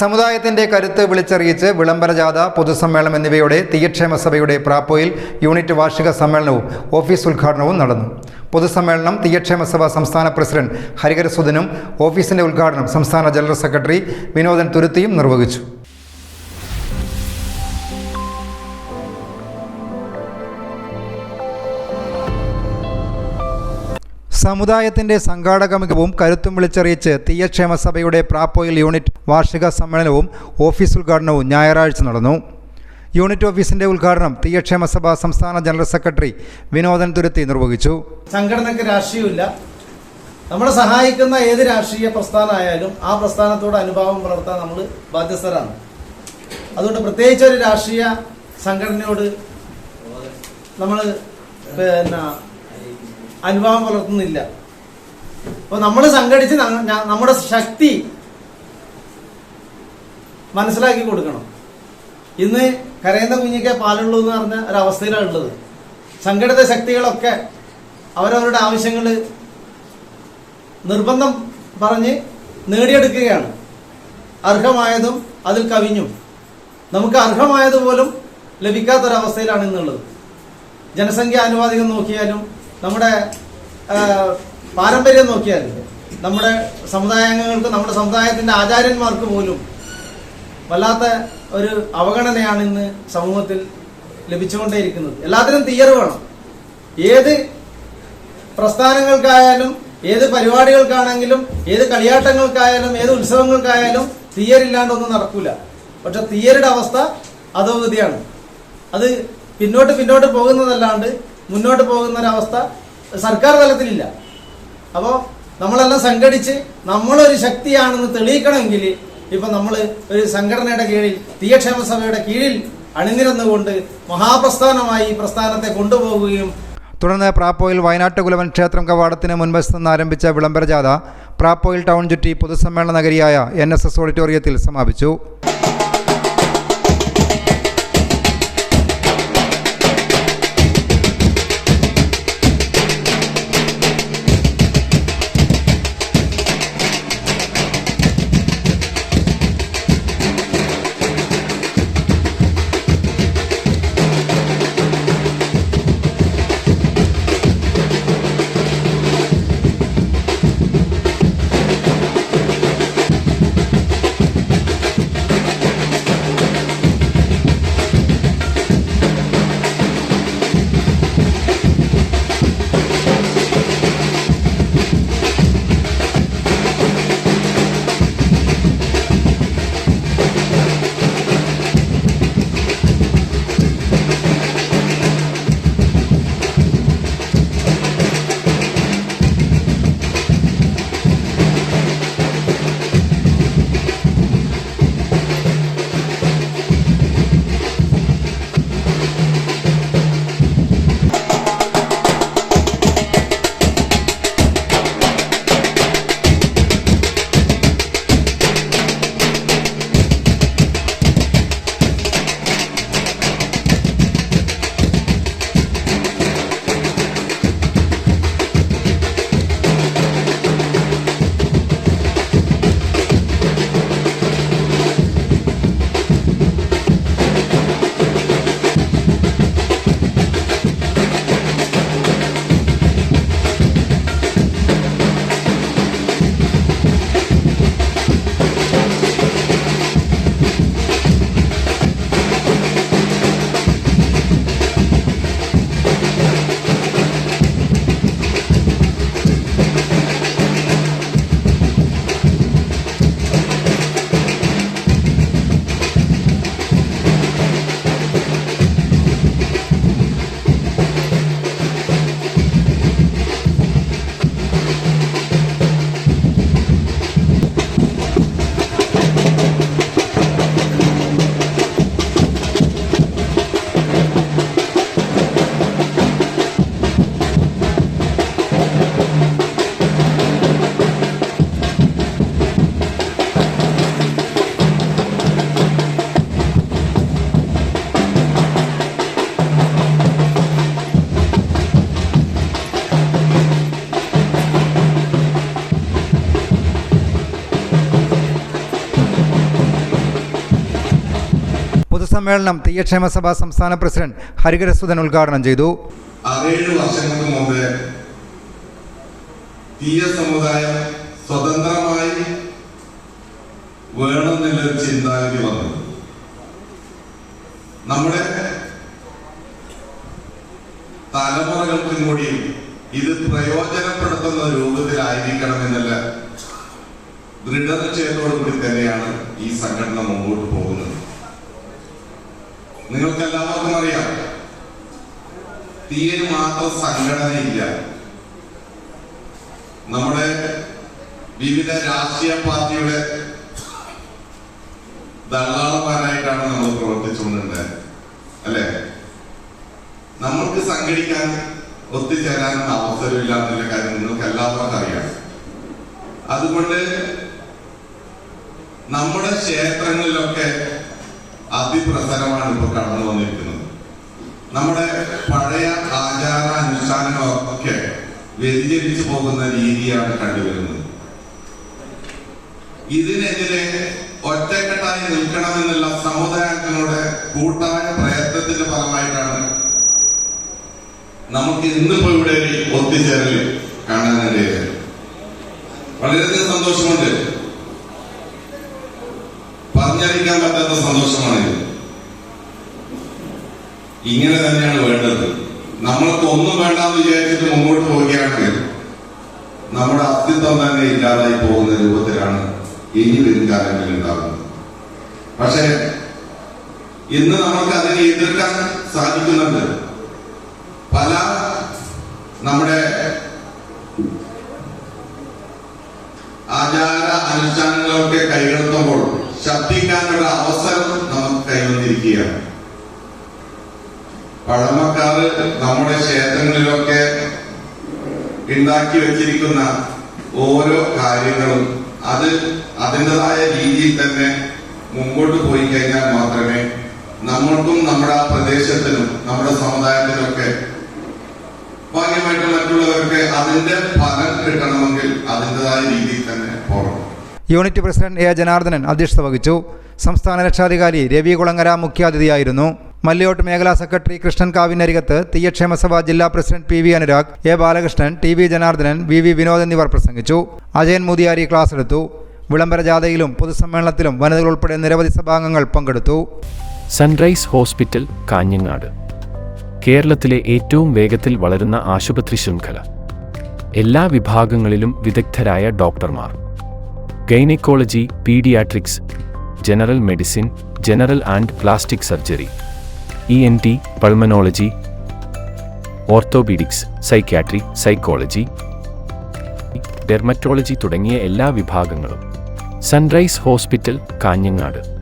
സമുദായത്തിന്റെ കരുത്ത് വിളിച്ചറിയിച്ച് വിളംബര ജാഥ പൊതുസമ്മേളനം എന്നിവയോടെ തീയക്ഷേമ സഭയുടെ പ്രാപ്പോയിൽ യൂണിറ്റ് വാർഷിക സമ്മേളനവും ഓഫീസ് ഉദ്ഘാടനവും നടന്നു. പൊതുസമ്മേളനം തീയക്ഷേമ സഭ സംസ്ഥാന പ്രസിഡന്റ് ഹരികരസുദനും ഓഫീസിന്റെ ഉദ്ഘാടനം സംസ്ഥാന ജനറൽ സെക്രട്ടറി വിനോദൻ തുരുത്തിയും നിർവഹിച്ചു. സമുദായത്തിന്റെ സംഘാടക മികവും കരുത്തും വിളിച്ചറിയിച്ച് തീയക്ഷേമ സഭയുടെ പ്രാപ്പോയിൽ യൂണിറ്റ് വാർഷിക സമ്മേളനവും ഓഫീസ് ഉദ്ഘാടനവും ഞായറാഴ്ച നടന്നു. യൂണിറ്റ് ഓഫീസിന്റെ ഉദ്ഘാടനം തീയക്ഷേമ സഭ സംസ്ഥാന ജനറൽ സെക്രട്ടറി വിനോദൻ തുരുത്തി നിർവഹിച്ചു. സംഘടനയ്ക്ക് രാഷ്ട്രീയമില്ല. നമ്മളെ സഹായിക്കുന്ന ഏത് രാഷ്ട്രീയ പ്രസ്ഥാനമായാലും ആ പ്രസ്ഥാനത്തോട് അനുഭാവം പുലർത്താൻ നമ്മൾ ബാധ്യസ്ഥരാണ്. അതുകൊണ്ട് പ്രത്യേകിച്ച് ഒരു രാഷ്ട്രീയ സംഘടനയോട് നമ്മൾ പിന്നെ അനുഭാവം പുലർത്തുന്നില്ല. അപ്പൊ നമ്മൾ സംഘടിച്ച് നമ്മുടെ ശക്തി മനസ്സിലാക്കി കൊടുക്കണം. ഇന്ന് കരയുന്ന കുഞ്ഞിക്ക് പാലുള്ളൂ എന്ന് പറഞ്ഞ ഒരവസ്ഥയിലാണ് ഉള്ളത്. സംഘടിത ശക്തികളൊക്കെ അവരവരുടെ ആവശ്യങ്ങൾ നിർബന്ധം പറഞ്ഞ് നേടിയെടുക്കുകയാണ്. അർഹമായതും അതിൽ കവിഞ്ഞും. നമുക്ക് അർഹമായതുപോലും ലഭിക്കാത്തൊരവസ്ഥയിലാണ് ഇന്നുള്ളത്. ജനസംഖ്യ അനുവാദികം നോക്കിയാലും നമ്മുടെ പാരമ്പര്യം നോക്കിയാൽ നമ്മുടെ സമുദായാംഗങ്ങൾക്ക് നമ്മുടെ സമുദായത്തിന്റെ ആചാര്യന്മാർക്ക് പോലും വല്ലാത്ത ഒരു അവഗണനയാണ് ഇന്ന് സമൂഹത്തിൽ ലഭിച്ചുകൊണ്ടേയിരിക്കുന്നത്. എല്ലാത്തിനും തിയറ് വേണം. ഏത് പ്രസ്ഥാനങ്ങൾക്കായാലും ഏത് പരിപാടികൾക്കാണെങ്കിലും ഏത് കളിയാട്ടങ്ങൾക്കായാലും ഏത് ഉത്സവങ്ങൾക്കായാലും തീയരില്ലാണ്ട് ഒന്നും നടക്കൂല. പക്ഷെ തിയറിയുടെ അവസ്ഥ അധോഗതിയാണ് അത് പിന്നോട്ട് പിന്നോട്ട് പോകുന്നതല്ലാണ്ട് മുന്നോട്ട് പോകുന്ന ഒരവസ്ഥ സർക്കാർ തലത്തിലില്ല. അപ്പോൾ നമ്മളെല്ലാം സംഘടിച്ച് നമ്മളൊരു ശക്തിയാണെന്ന് തെളിയിക്കണമെങ്കിൽ ഇപ്പൊ നമ്മൾ ഒരു സംഘടനയുടെ കീഴിൽ തീയക്ഷേമ സഭയുടെ കീഴിൽ അണിനിരന്നുകൊണ്ട് മഹാപ്രസ്ഥാനമായി ഈ പ്രസ്ഥാനത്തെ കൊണ്ടുപോകുകയും തുടർന്ന് പ്രാപ്പോയിൽ വയനാട്ടുകുലവൻ ക്ഷേത്രം കവാടത്തിന് മുൻവശത്ത് നിന്ന് ആരംഭിച്ച വിളംബര ജാഥ പ്രാപ്പോയിൽ ടൗൺ ചുറ്റി പൊതുസമ്മേളന നഗരിയായ എൻ എസ് എസ് ഓഡിറ്റോറിയത്തിൽ സമാപിച്ചു. പൊതുസമ്മേളനം തെയ്യക്ഷേമ സഭ സംസ്ഥാന പ്രസിഡന്റ് ഹരികരസുധൻ ഉദ്ഘാടനം ചെയ്തു. ആറേഴ് വർഷങ്ങൾക്ക് മുമ്പ് തീയ സമുദായം സ്വതന്ത്രമായി വേണമെന്നുള്ളൊരു ചിന്താഗതി വന്നു. നമ്മുടെ തലമുറകൾക്കും കൂടി ഇത് പ്രയോജനപ്പെടുത്തുന്ന രൂപത്തിലായിരിക്കണം എന്നുള്ള ദൃഢനിശ്ചയത്തോടു കൂടി തന്നെയാണ് ഈ സംഘടന മുമ്പോട്ട് പോകുന്നത്. നിങ്ങൾക്ക് എല്ലാവർക്കും അറിയാം. തീയന് മാത്രം സംഘടനയില്ല. നമ്മുടെ വിവിധ രാഷ്ട്രീയ പാർട്ടിയുടെ ദള്ളാളന്മാരായിട്ടാണ് നമ്മൾ പ്രവർത്തിച്ചുകൊണ്ടിരുന്നത്. അല്ലെ? നമ്മൾക്ക് സംഘടിക്കാൻ ഒത്തുചേരാനുള്ള അവസരമില്ല എന്നുള്ള കാര്യം നിങ്ങൾക്ക് എല്ലാവർക്കും അറിയാം. അതുകൊണ്ട് നമ്മുടെ ക്ഷേത്രങ്ങളിലൊക്കെ അതിപ്രസരമാണ് ഇപ്പോൾ കടന്നു വന്നിരിക്കുന്നത്. നമ്മുടെ പഴയ ആചാര അനുഷ്ഠാനങ്ങളൊക്കെ വ്യതിചലിച്ചു പോകുന്ന രീതിയാണ് കണ്ടുവരുന്നത്. ഇതിനെതിരെ ഒറ്റക്കെട്ടായി നിൽക്കണമെന്നുള്ള സമുദായങ്ങളുടെ കൂട്ടായ പ്രയത്നത്തിന്റെ ഫലമായിട്ടാണ് നമുക്ക് ഇന്നിപ്പോ ഇവിടെ ഒത്തുചേരൽ കാണാനിടയായത് വളരെയധികം സന്തോഷമുണ്ട്. പറഞ്ഞറിയിക്കാൻ പറ്റാത്ത സന്തോഷമാണിത്. ഇങ്ങനെ തന്നെയാണ് വേണ്ടത്. നമ്മൾക്ക് ഒന്നും വേണ്ടെന്ന് വിചാരിച്ചിട്ട് മുമ്പോട്ട് പോവുകയാണെങ്കിൽ നമ്മുടെ അസ്തിത്വം തന്നെ ഇല്ലാതായി പോകുന്ന രൂപത്തിലാണ് ഇനി വരും കാലങ്ങളിൽ ഉണ്ടാകുന്നത്. പക്ഷേ ഇന്ന് നമുക്ക് അതിനെ എതിർക്കാൻ സാധിക്കുന്നുണ്ട്. പല നമ്മുടെ ആചാര അനുഷ്ഠാനങ്ങളൊക്കെ കൈകടത്തുമ്പോൾ ശബ്ദിക്കാനുള്ള അവസരം നമുക്ക് കൈവന്നിരിക്കുകയാണ്. പഴമക്കാർ നമ്മുടെ ക്ഷേത്രങ്ങളിലൊക്കെ ഉണ്ടാക്കി വെച്ചിരിക്കുന്ന ഓരോ കാര്യങ്ങളും അത് അതിന്റെതായ രീതിയിൽ തന്നെ മുമ്പോട്ട് പോയി കഴിഞ്ഞാൽ മാത്രമേ നമ്മൾക്കും നമ്മുടെ ആ പ്രദേശത്തിനും നമ്മുടെ സമുദായത്തിനൊക്കെ ഭാഗ്യമായിട്ട് മറ്റുള്ളവർക്ക് അതിന്റെ ഫലം കിട്ടണമെങ്കിൽ അതിന്റെതായ രീതിയിൽ തന്നെ പോകണം. യൂണിറ്റ് പ്രസിഡന്റ് എ ജനാർദ്ദനൻ അധ്യക്ഷത വഹിച്ചു. സംസ്ഥാന രക്ഷാധികാരി രവി കുളങ്ങര മുഖ്യാതിഥിയായിരുന്നു. മല്ലിയോട്ട് മേഖലാ സെക്രട്ടറി കൃഷ്ണൻ കാവിനരികത്ത് തീയക്ഷേമസഭ ജില്ലാ president P V Anurag A Balakrishnan T V Janardhanan V V Vinod എന്നിവർ പ്രസംഗിച്ചു. അജയൻ മുതിയാരി ക്ലാസ് എടുത്തു. വിളംബര ജാഥയിലും പൊതുസമ്മേളനത്തിലും വനിതകൾ ഉൾപ്പെടെ നിരവധി സഭാംഗങ്ങൾ പങ്കെടുത്തു. Sunrise hospital Kanhangad. കേരളത്തിലെ ഏറ്റവും വേഗത്തിൽ വളരുന്ന ആശുപത്രി ശൃംഖല. എല്ലാ വിഭാഗങ്ങളിലും വിദഗ്ധരായ ഡോക്ടർമാർ. Gynaecology paediatrics general medicine general and plastic surgery E N T pulmonology orthopaedics psychiatry psychology dermatology തുടങ്ങിയ എല്ലാ വിഭാഗങ്ങളും. Sunrise hospital Kanhangad.